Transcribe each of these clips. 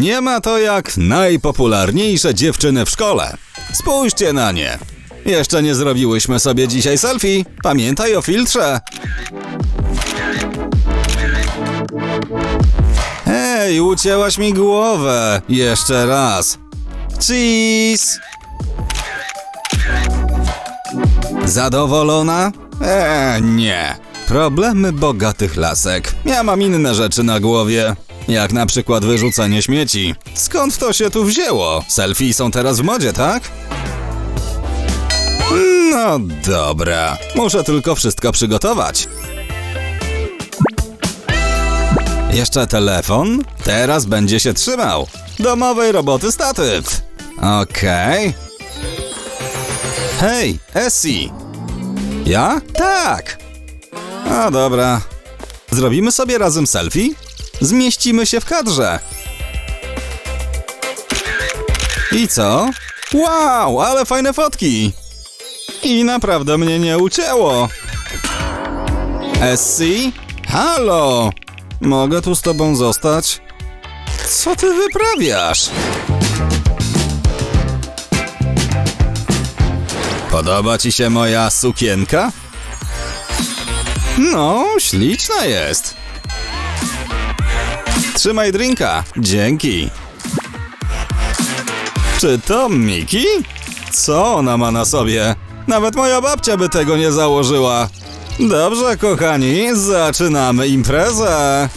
Nie ma to jak najpopularniejsze dziewczyny w szkole. Spójrzcie na nie. Jeszcze nie zrobiłyśmy sobie dzisiaj selfie. Pamiętaj o filtrze. Hej, ucięłaś mi głowę. Jeszcze raz. Cheese! Zadowolona? Eee, nie. Problemy bogatych lasek. Ja mam inne rzeczy na głowie. Jak na przykład wyrzucanie śmieci. Skąd to się tu wzięło? Selfie są teraz w modzie, tak? No dobra. Muszę tylko wszystko przygotować. Jeszcze telefon? Teraz będzie się trzymał. Domowej roboty statyw. Okej. Hej, Essie. Ja? Tak. No dobra. Zrobimy sobie razem selfie? Zmieścimy się w kadrze. I co? Wow, ale fajne fotki. I naprawdę mnie nie ucięło. Essie? Halo! Mogę tu z tobą zostać? Co ty wyprawiasz? Podoba ci się moja sukienka? No, śliczna jest. Trzymaj drinka. Dzięki. Czy to Miki? Co ona ma na sobie? Nawet moja babcia by tego nie założyła. Dobrze, kochani, zaczynamy imprezę.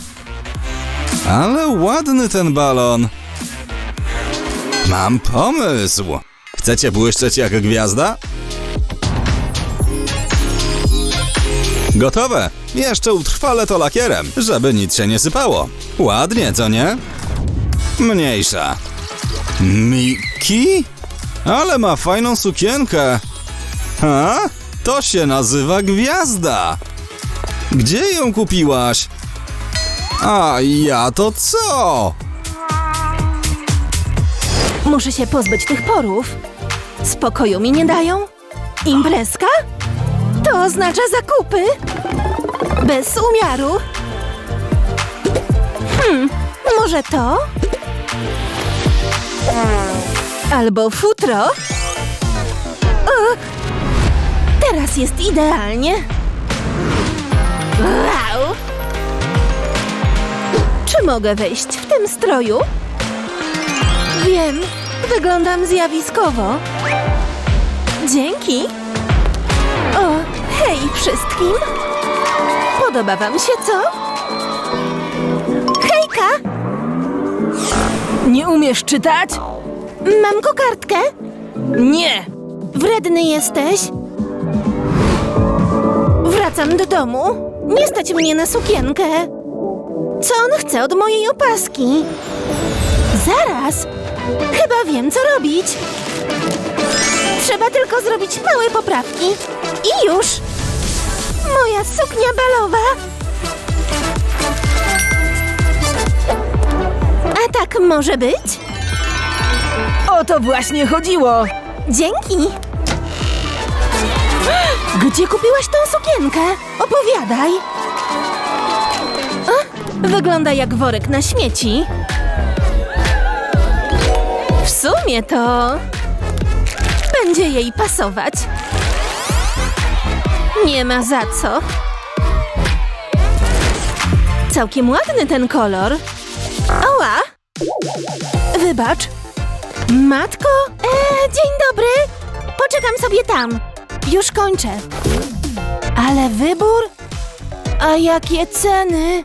Ale ładny ten balon. Mam pomysł. Chcecie błyszczeć jak gwiazda? Gotowe. Jeszcze utrwalę to lakierem, żeby nic się nie sypało. Ładnie, co nie? Mniejsza. Miki? Ale ma fajną sukienkę. Ha? To się nazywa gwiazda. Gdzie ją kupiłaś? A ja to co? Muszę się pozbyć tych porów. Spokoju mi nie dają? Imprezka? To oznacza zakupy. Bez umiaru. Hmm, może to? Albo futro? O, teraz jest idealnie. Wow! Czy mogę wejść w tym stroju? Wiem, wyglądam zjawiskowo. Dzięki. O, hej wszystkim. Podoba wam się, co? Nie umiesz czytać? Mam kokardkę. Nie! Wredny jesteś? Wracam do domu. Nie stać mnie na sukienkę. Co on chce od mojej opaski? Zaraz! Chyba wiem, co robić. Trzeba tylko zrobić małe poprawki. I już! Moja suknia balowa! Tak może być? O to właśnie chodziło! Dzięki! Gdzie kupiłaś tą sukienkę? Opowiadaj! A, wygląda jak worek na śmieci. W sumie to... Będzie jej pasować. Nie ma za co. Całkiem ładny ten kolor. Oła! Wybacz, Matko? Eee, dzień dobry! Poczekam sobie tam. Już kończę. Ale wybór? A jakie ceny?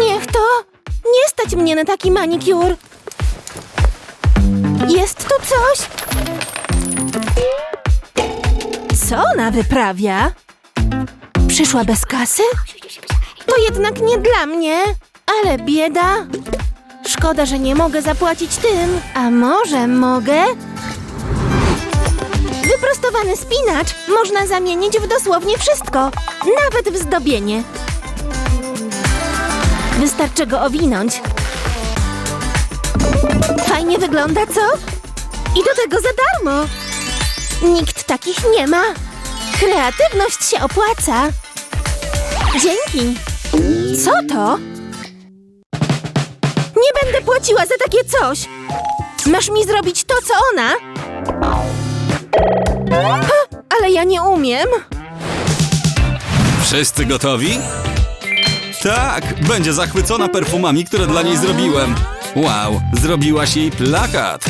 Niech to! Nie stać mnie na taki manikur. Jest tu coś? Co ona wyprawia? Przyszła bez kasy? To jednak nie dla mnie. Ale bieda. Szkoda, że nie mogę zapłacić tym. A może mogę? Wyprostowany spinacz można zamienić w dosłownie wszystko, nawet w zdobienie. Wystarczy go owinąć. Fajnie wygląda, co? I do tego za darmo. Nikt takich nie ma. Kreatywność się opłaca. Dzięki. Co to? Za takie coś. Masz mi zrobić to, co ona. Ha, ale ja nie umiem. Wszyscy gotowi? Tak, będzie zachwycona perfumami, które dla niej zrobiłem. Wow, zrobiłaś jej plakat.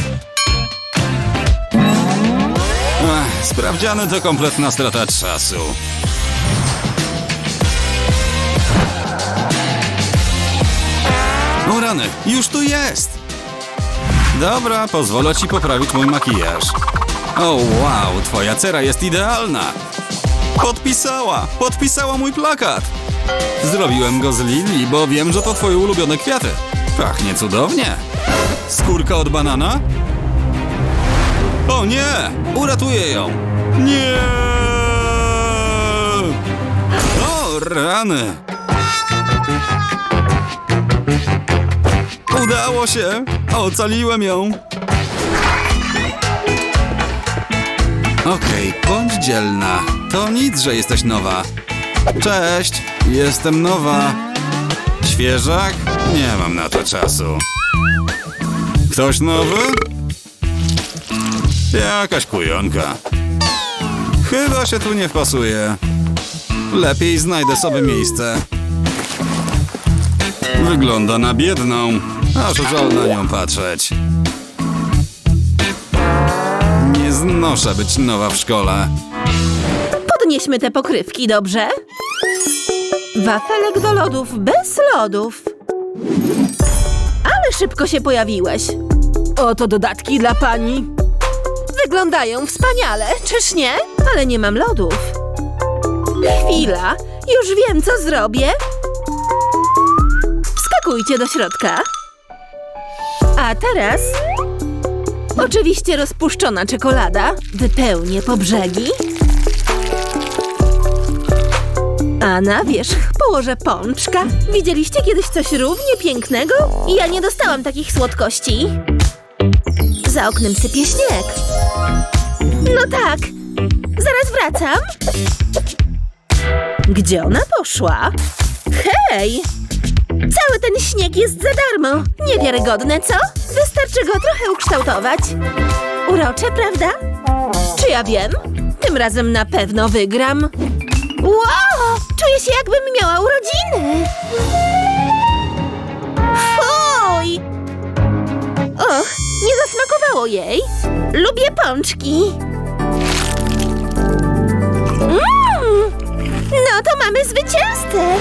Ach, sprawdziany to kompletna strata czasu. O rany, już tu jest! Dobra, pozwolę ci poprawić mój makijaż. O wow, twoja cera jest idealna! Podpisała! Podpisała mój plakat! Zrobiłem go z lilii, bo wiem, że to twoje ulubione kwiaty. Pachnie cudownie. Skórka od banana? O nie! Uratuję ją! Nie! O, rany! Udało się! Ocaliłem ją! Okej, bądź dzielna. To nic, że jesteś nowa. Cześć, jestem nowa. Świeżak? Nie mam na to czasu. Ktoś nowy? Jakaś kujonka. Chyba się tu nie wpasuje. Lepiej znajdę sobie miejsce. Wygląda na biedną, aż żal na nią patrzeć. Nie znoszę być nowa w szkole. Podnieśmy te pokrywki, dobrze? Wafelek do lodów bez lodów. Ale szybko się pojawiłeś. Oto dodatki dla pani. Wyglądają wspaniale, czyż nie? Ale nie mam lodów. Chwila, już wiem, co zrobię. Wskakujcie do środka. A teraz... Oczywiście rozpuszczona czekolada. Wypełnię po brzegi. A na wierzch położę pączka. Widzieliście kiedyś coś równie pięknego? Ja nie dostałam takich słodkości. Za oknem sypie śnieg. No tak. Zaraz wracam. Gdzie ona poszła? Hej! Cały ten śnieg jest za darmo. Niewiarygodne, co? Wystarczy go trochę ukształtować. Urocze, prawda? Czy ja wiem? Tym razem na pewno wygram. Wow! Czuję się, jakbym miała urodziny. Fuj! Och, nie zasmakowało jej. Lubię pączki. Mm! No to mamy zwycięzcę.